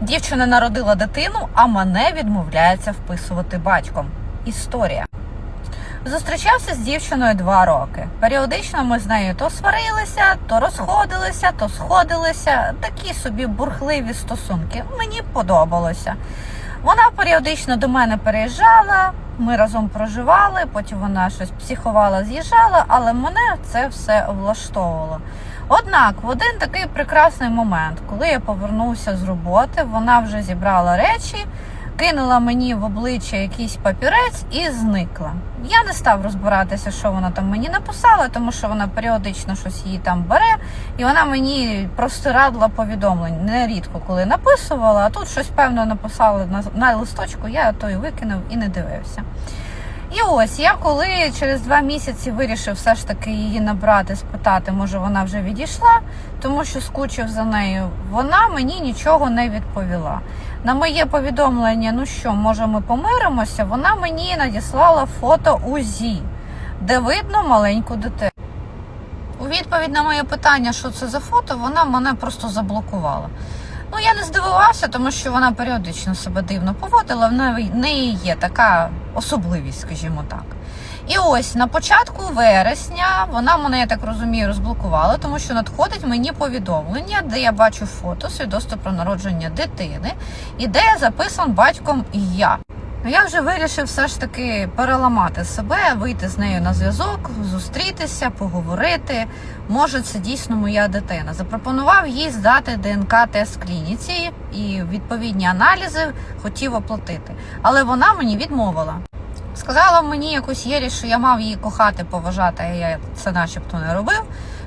Дівчина народила дитину, а мене відмовляється вписувати батьком. Історія. Зустрічався з дівчиною два роки. Періодично ми з нею то сварилися, то розходилися, то сходилися. Такі собі бурхливі стосунки. Мені подобалося. Вона періодично до мене переїжджала, ми разом проживали, потім вона щось психувала, з'їжджала, але мене це все влаштовувало. Однак, в один такий прекрасний момент, коли я повернувся з роботи, вона вже зібрала речі, кинула мені в обличчя якийсь папірець і зникла. Я не став розбиратися, що вона там мені написала, тому що вона періодично щось її там бере, і вона мені простирадла повідомлень нерідко, коли написувала, а тут щось певно написала на, на листочку, я той викинув і не дивився. І ось я коли через два місяці вирішив все ж таки її набрати, спитати, може вона вже відійшла, тому що скучив за нею. Вона мені нічого не відповіла. На моє повідомлення, ну що, може, ми помиримося, вона мені надіслала фото УЗІ, де видно маленьку дитину. У відповідь на моє питання, що це за фото, вона мене просто заблокувала. Ну, я не здивувався, тому що вона періодично себе дивно поводила. В неї- є така особливість, скажімо так. І ось на початку вересня вона мене, я так розумію, розблокувала, тому що надходить мені повідомлення, де я бачу фото свідоцтво про народження дитини, і де я записан батьком я. Ну, Я вже вирішив все ж таки переламати себе, вийти з нею на зв'язок, зустрітися, поговорити. Може, це дійсно моя дитина. Запропонував їй здати ДНК-тест клініці і відповідні аналізи хотів оплатити. Але вона мені відмовила. Сказала мені якусь єрість, що я мав її кохати, поважати, а я це начебто не робив.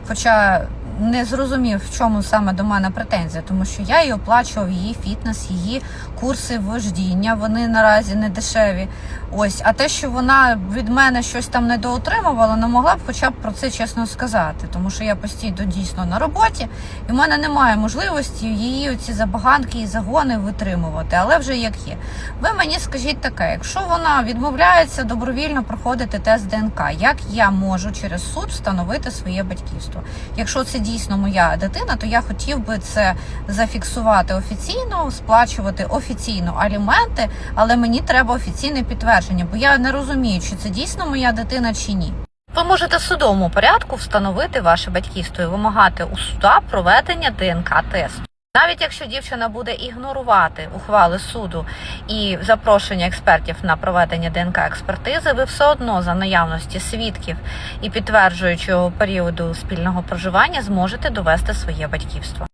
Хоча не зрозумів, в чому саме до мене претензія, тому що я їй оплачував її фітнес, її курси вождіння. Вони наразі не дешеві. Ось, а те, що вона від мене щось там недоотримувала, не могла б хоча б про це чесно сказати, тому що я постійно дійсно на роботі, і в мене немає можливості її оці забаганки і загони витримувати. Але вже як є. Ви мені скажіть таке, якщо вона відмовляється добровільно проходити тест ДНК, як я можу через суд встановити своє батьківство? Якщо це дійсно моя дитина, то я хотів би це зафіксувати офіційно, сплачувати офіційно аліменти, але мені треба офіційне підтвердження, бо я не розумію, чи це дійсно моя дитина чи ні. Ви можете в судовому порядку встановити ваше батьківство і вимагати у суда проведення ДНК-тесту. Навіть якщо дівчина буде ігнорувати ухвали суду і запрошення експертів на проведення ДНК експертизи, ви все одно за наявності свідків і підтверджуючого періоду спільного проживання зможете довести своє батьківство.